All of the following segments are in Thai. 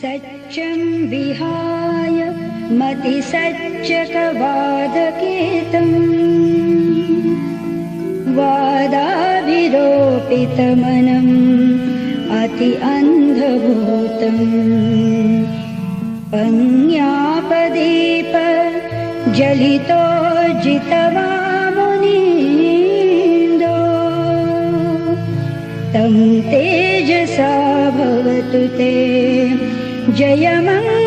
सच्चं विहाय मतिसच्चकवादकेतम् वादाभिरोपितमनम् अति अन्धभूतम्। पङ्यापदीप जलितो जितवामुनीन्दो तं तेजसा भवतु ते जयमङ्गलानि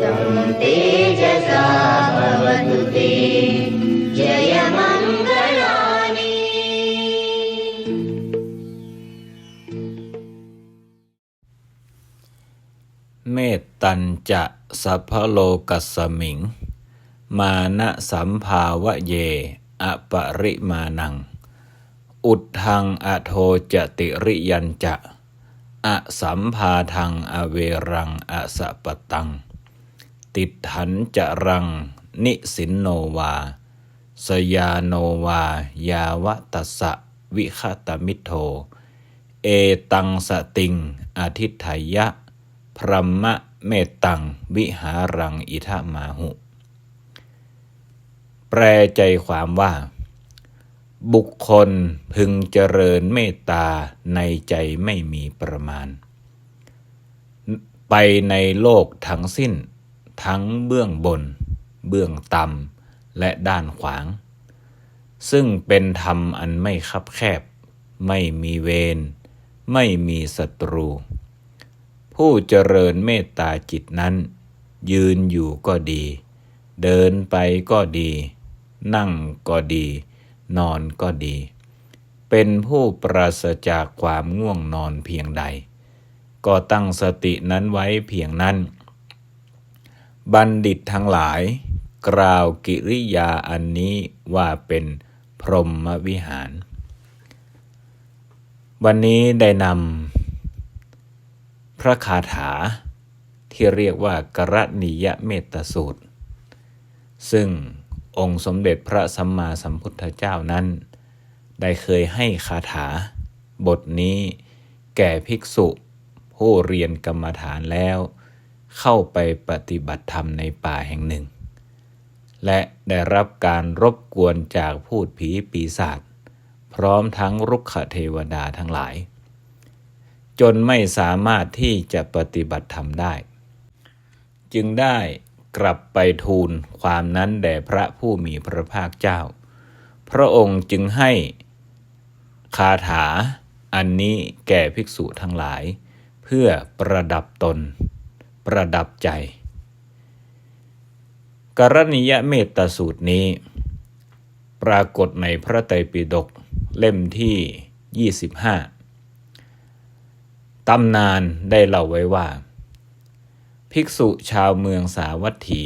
तं तेजसा भवतु ते जयमङ्गलानि เมตตัญจะสัพพโลกัสสมิง มานะสัมภาวะเย อปริมานัง อุดทังอโทจติริยันจะ อสัมภาทังอเวรังอสะปตัง ติดถันจะรัง นิสินโนวา สยาโนวา ยาวตัสสะวิคตมิโท เอตังสติงอทิฏฐยะ พรหมะเมตตัง วิหารังอิทามาหุ แปลใจความว่า บุคคลพึงเจริญเมตตาในใจไม่มีประมาณ ไปในโลกทั้งสิ้น ทั้งเบื้องบน เบื้องต่ำและด้านขวาง ซึ่งเป็นธรรมอันไม่คับแคบ ไม่มีเวรไม่มีศัตรู ผู้เจริญเมตตาจิตนั้น ยืนอยู่ก็ดี เดินไปก็ดี นั่งก็ดี นอนก็ดี เป็นผู้ปราศจากความง่วงนอนเพียงใด ก็ตั้งสตินั้นไว้เพียงนั้น บัณฑิตทั้งหลาย กล่าวกิริยาอันนี้ว่าเป็นพรหมวิหาร วันนี้ได้นำพระคาถาที่เรียกว่ากรณียเมตสูตร ซึ่ง องค์สมเด็จพระสัมมาสัมพุทธเจ้านั้น ได้เคยให้คาถา บทนี้แก่ภิกษุผู้เรียนกรรมฐานแล้ว เข้าไปปฏิบัติธรรมในป่าแห่งหนึ่ง และได้รับการรบกวนจากพูดผีปีศาจพร้อมทั้งรุกขเทวดาทั้งหลาย จนไม่สามารถที่จะปฏิบัติธรรมได้ จึงได้ กลับไปทูลความนั้นแด่พระผู้มีพระภาคเจ้า พระองค์จึงให้คาถาอันนี้แก่ภิกษุทั้งหลาย เพื่อประดับตน ประดับใจ กรณียเมตตาสูตรนี้ ปรากฏในพระไตรปิฎกเล่มที่ 25 ตำนานได้เล่าไว้ว่า ภิกษุชาวเมืองสาวัตถี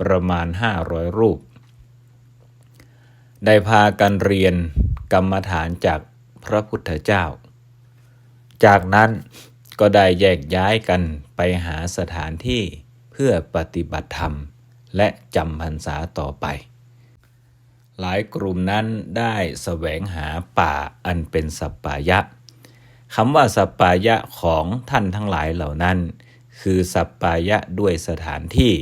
ประมาณ500รูป ได้พากันเรียนกรรมฐานจากพระพุทธเจ้า จากนั้นก็ได้แยกย้ายกันไปหาสถานที่เพื่อปฏิบัติธรรมและจำพรรษาต่อไป หลายกลุ่มนั้นได้แสวงหาป่าอันเป็นสัปปายะคำว่าสัปปายะของท่านทั้งหลายเหล่านั้น คือสัปปายะด้วยสถานที่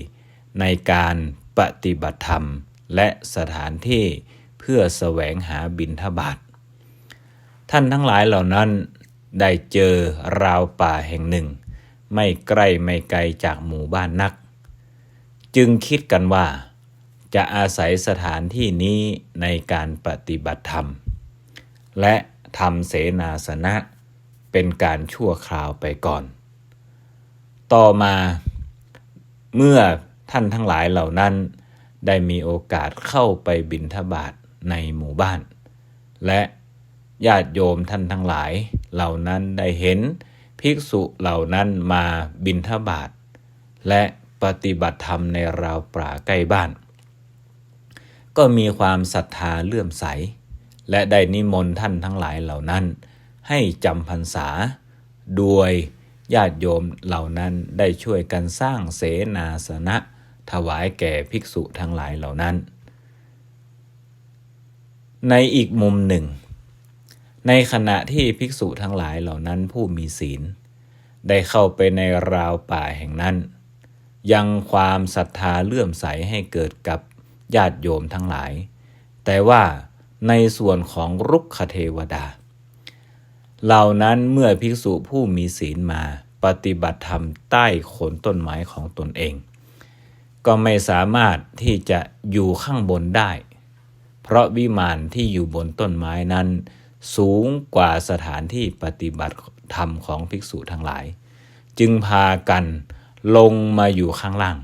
ในการปฏิบัติธรรม และสถานที่เพื่อแสวงหาบิณฑบาตท่านทั้งหลายเหล่านั้นได้เจอราวป่าแห่งหนึ่ง ไม่ใกล้ไม่ไกลจากหมู่บ้านนัก จึงคิดกันว่า จะอาศัยสถานที่นี้ในการปฏิบัติธรรม และทำเสนาสนะเป็นการชั่วคราวไปก่อน ต่อมาเมื่อท่านทั้งหลายเหล่านั้น ได้มีโอกาสเข้าไปบิณฑบาตในหมู่บ้าน และญาติโยมท่านทั้งหลายเหล่านั้นได้เห็นภิกษุเหล่านั้นมาบิณฑบาตและปฏิบัติธรรมในราวป่าใกล้บ้าน ก็มีความศรัทธาเลื่อมใส และได้นิมนต์ท่านทั้งหลายเหล่านั้น ให้จำพรรษา โดย ญาติโยมเหล่านั้นได้ช่วยกันสร้างเสนาสนะ ถวายแก่ภิกษุทั้งหลายเหล่านั้น ในอีกมุมหนึ่ง ในขณะที่ภิกษุทั้งหลายเหล่านั้นผู้มีศีล ได้เข้าไปในราวป่าแห่งนั้น ยังความศรัทธาเลื่อมใสให้เกิดกับญาติโยมทั้งหลาย แต่ว่าในส่วนของรุกขเทวดา เหล่านั้นเมื่อภิกษุผู้มีศีลมาปฏิบัติธรรมใต้โคนต้นไม้ของตนเอง ก็ไม่สามารถที่จะอยู่ข้างบนได้ เพราะวิมานที่อยู่บนต้นไม้นั้น สูงกว่าสถานที่ปฏิบัติธรรมของภิกษุทั้งหลาย จึงพากันลงมาอยู่ข้างล่าง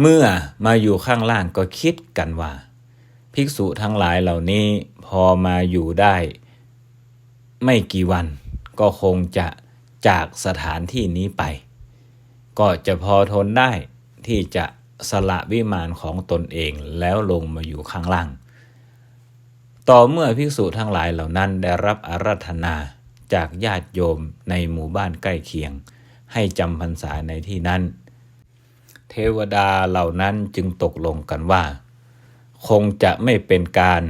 เมื่อมาอยู่ข้างล่างก็คิดกันว่า ภิกษุทั้งหลายเหล่านี้พอมาอยู่ได้ ไม่กี่วันก็คงจะจากสถานที่นี้ไป ก็จะพอทนได้ที่จะสละวิมานของตนเองแล้วลงมาอยู่ข้างล่าง ต่อเมื่อภิกษุทั้งหลายเหล่านั้นได้รับอาราธนาจากญาติโยมในหมู่บ้านใกล้เคียง ให้จำพรรษาในที่นั้น เทวดาเหล่านั้นจึงตกลงกันว่า คงจะไม่เป็นการ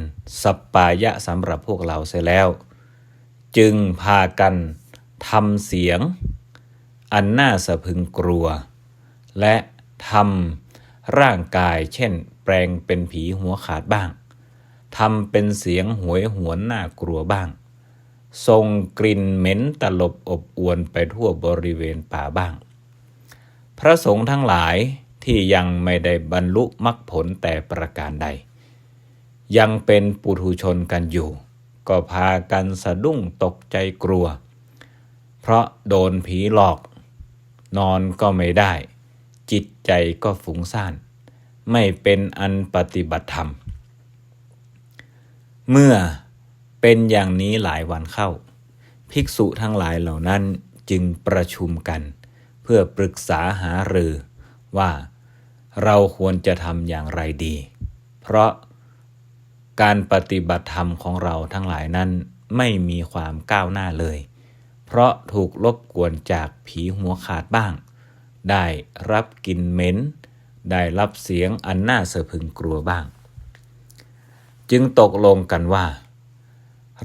สปปายะสำหรับพวกเราเสียแล้ว จึงพากันทำเสียง อันน่าสะพึงกลัว และทำร่างกายเช่น แปลงเป็นผีหัวขาดบ้างทำเป็นเสียงหวยหวนน่ากลัวบ้างทรงกลิ่นเหม็นตลบอบอวนไปทั่วบริเวณป่าบ้าง พระสงฆ์ทั้งหลายที่ยังไม่ได้บรรลุมรรคผลแต่ประการใด ยังเป็นปุถุชนกันอยู่ ก็พากันสะดุ้งตกใจกลัว เพราะโดนผีหลอก นอนก็ไม่ได้ จิตใจก็ฟุ้งซ่าน ไม่เป็นอันปฏิบัติธรรม เมื่อเป็นอย่างนี้หลายวันเข้า ภิกษุทั้งหลายเหล่านั้นจึงประชุมกัน เพื่อปรึกษาหารือว่าเราควรจะทำอย่างไรดี เพราะ การปฏิบัติธรรมของเราทั้งหลายนั้นไม่มีความก้าวหน้าเลย เพราะถูกลบกวนจากผีหัวขาดบ้าง ได้รับกลิ่นเหม็น ได้รับเสียงอันน่าสะพึงกลัวบ้าง จึงตกลงกันว่า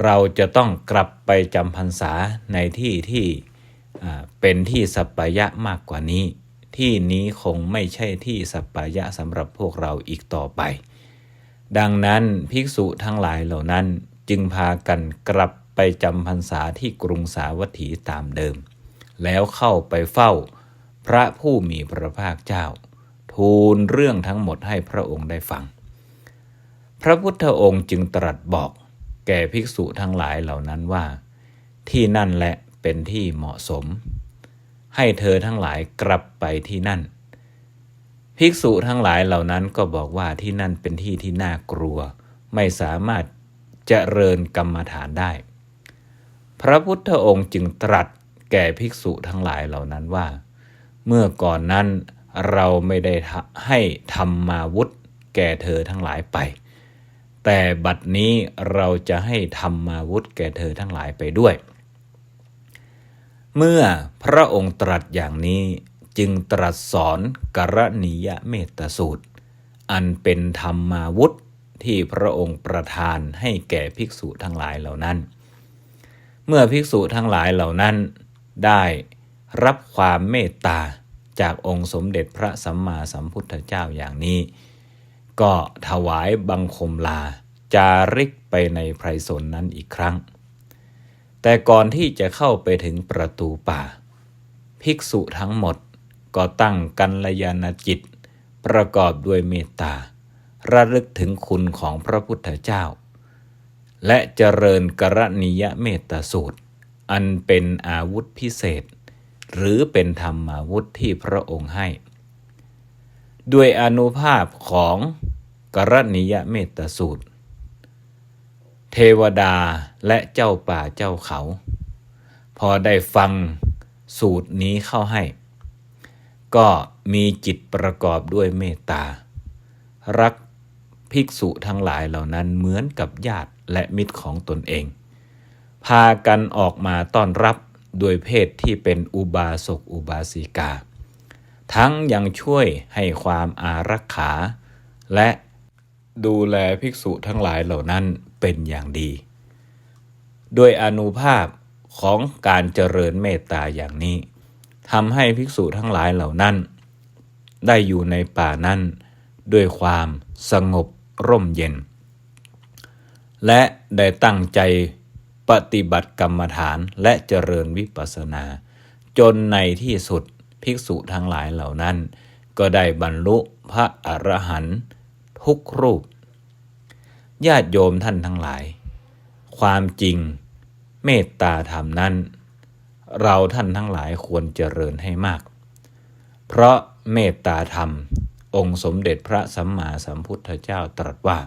เราจะต้องกลับไปจำพรรษาในที่ที่เป็นที่สัปปายะมากกว่านี้ ที่นี้คงไม่ใช่ที่สัปปายะสำหรับพวกเราอีกต่อไป ดังนั้นภิกษุทั้งหลายเหล่านั้นจึงพากันกลับไปจำพรรษาที่กรุงสาวัตถีตามเดิม แล้วเข้าไปเฝ้า พระผู้มีพระภาคเจ้า ทูลเรื่องทั้งหมดให้พระองค์ได้ฟัง พระพุทธองค์จึงตรัสบอก แก่ภิกษุทั้งหลายเหล่านั้นว่า ที่นั่นแหละเป็นที่เหมาะสม ให้เธอทั้งหลายกลับไปที่นั่น ภิกษุทั้งหลายเหล่านั้นก็บอกว่าที่นั่นเป็นที่ที่น่ากลัว ไม่สามารถเจริญกรรมฐานได้ พระพุทธองค์จึงตรัสแก่ภิกษุทั้งหลายเหล่านั้นว่า เมื่อก่อนนั้นเราไม่ได้ให้ธรรมาวุธแก่เธอทั้งหลายไป แต่บัดนี้เราจะให้ธรรมาวุธแก่เธอทั้งหลายไปด้วย เมื่อพระองค์ตรัสอย่างนี้ จึงตรัสสอนกรณียเมตสูตร อันเป็นธรรมาวุธที่พระองค์ประทานให้แก่ภิกษุทั้งหลายเหล่านั้น เมื่อภิกษุทั้งหลายเหล่านั้น ได้รับความเมตตาจากองค์สมเด็จพระสัมมาสัมพุทธเจ้าอย่างนี้ ก็ถวายบังคมลาจาริกไปในไพรสนนั้นอีกครั้ง แต่ก่อนที่จะเข้าไปถึงประตูป่า ภิกษุทั้งหมด ก็ตั้งกัลยาณจิต ประกอบด้วยเมตตา ระลึกถึงคุณของพระพุทธเจ้า และเจริญกรณียเมตตาสูตร อันเป็นอาวุธพิเศษ หรือเป็นธรรมอาวุธที่พระองค์ให้ ด้วยอนุภาพของกรณียเมตตาสูตร เทวดาและเจ้าป่าเจ้าเขา พอได้ฟังสูตรนี้เข้าให้ ก็มีจิตประกอบด้วยเมตตา รักภิกษุทั้งหลายเหล่านั้นเหมือนกับญาติและมิตรของตนเอง พากันออกมาต้อนรับด้วยเพศที่เป็นอุบาสกอุบาสิกา ทั้งยังช่วยให้ความอารักขา และดูแลภิกษุทั้งหลายเหล่านั้นเป็นอย่างดี ด้วยอนุภาพของการเจริญเมตตาอย่างนี้ ทำให้ภิกษุทั้งหลายเหล่านั้น ได้อยู่ในป่านั้น ด้วยความสงบร่มเย็น และได้ตั้งใจปฏิบัติกรรมฐานและเจริญวิปัสสนา จนในที่สุดภิกษุทั้งหลายเหล่านั้น ก็ได้บรรลุพระอรหันต์ทุกรูป ญาติโยมท่านทั้งหลาย ความจริงเมตตาธรรมนั้น เราท่านทั้งหลายควรเจริญให้มาก เพราะเมตตาธรรม องค์สมเด็จพระสัมมาสัมพุทธเจ้าตรัสว่า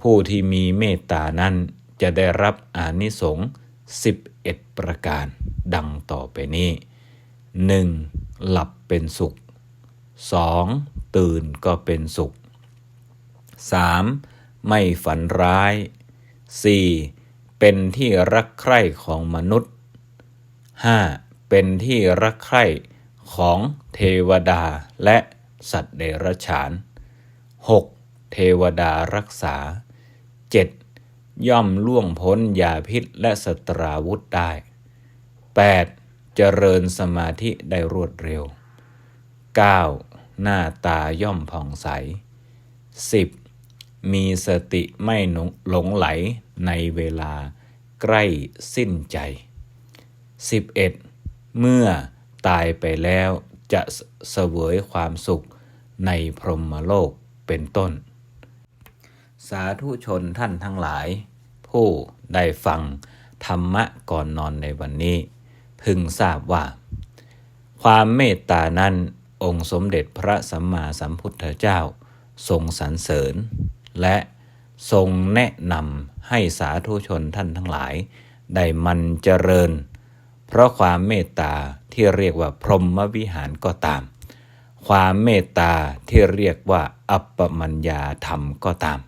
ผู้ที่มีเมตตานั้นจะได้รับอานิสงส์11 ประการ ดังต่อไปนี้ 1. หลับเป็นสุข 2. ตื่นก็เป็นสุข 3. ไม่ฝันร้าย 4. เป็นที่รักใคร่ของมนุษย์ 5. เป็นที่รักใคร่ของเทวดาและสัตว์เดรัจฉาน 6. เทวดารักษา 7. ย่อมล่วงพ้นยาพิษและสตราวุธได้ 8. เจริญสมาธิได้รวดเร็ว 9. หน้าตาย่อมผ่องใส 10. มีสติไม่หลงไหลในเวลาใกล้สิ้นใจ 11. เมื่อตายไปแล้วจะเสวยความสุขในพรหมโลกเป็นต้น สาธุชนท่านทั้งหลาย ผู้ได้ฟังธรรมะก่อนนอนในวันนี้ พึงทราบว่า ความเมตตานั้นองค์สมเด็จพระสัมมาสัมพุทธเจ้า ทรงสรรเสริญ และทรงแนะนำให้สาธุชนท่านทั้งหลาย ได้มันเจริญ เพราะความเมตตาที่เรียกว่าพรหมวิหารก็ตาม ความเมตตาที่เรียกว่า อัปปมัญญาธรรมก็ตาม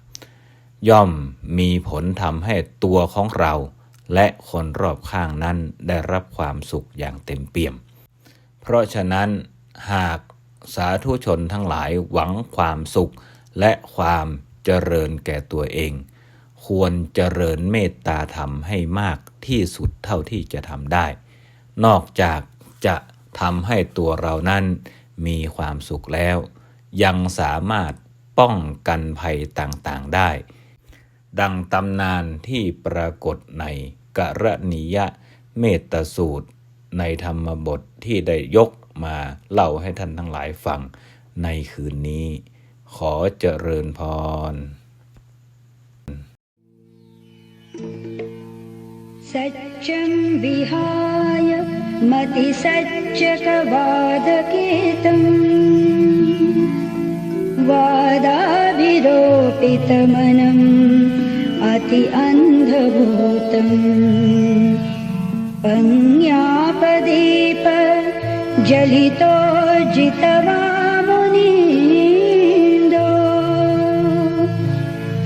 ย่อมมีผลทำให้ตัวของเรา และคนรอบข้างนั้นได้รับความสุขอย่างเต็มเปี่ยม เพราะฉะนั้นหากสาธุชนทั้งหลายหวังความสุขและความเจริญแก่ตัวเอง ควรเจริญเมตตาธรรมให้มากที่สุดเท่าที่จะทำได้ นอกจากจะทำให้ตัวเรานั้นมีความสุขแล้ว ยังสามารถป้องกันภัยต่างๆได้ ดังตำนานที่ปรากฏในกรณียะเมตตสูตร ในธรรมบทที่ได้ยกมาเล่าให้ท่านทั้งหลายฟังในคืนนี้ ขอเจริญพร सत्यं विहाय मतिसज्जकवादकेतम् वादाभिरोपितमनम् अति अन्धभूतम्। पङ्यापदीप जलितो जितवामुनीन्दो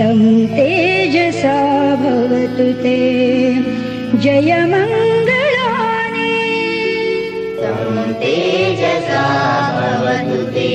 तं तेजसा भवतु ते जयमङ्गलानि। तेजसा भवतु ते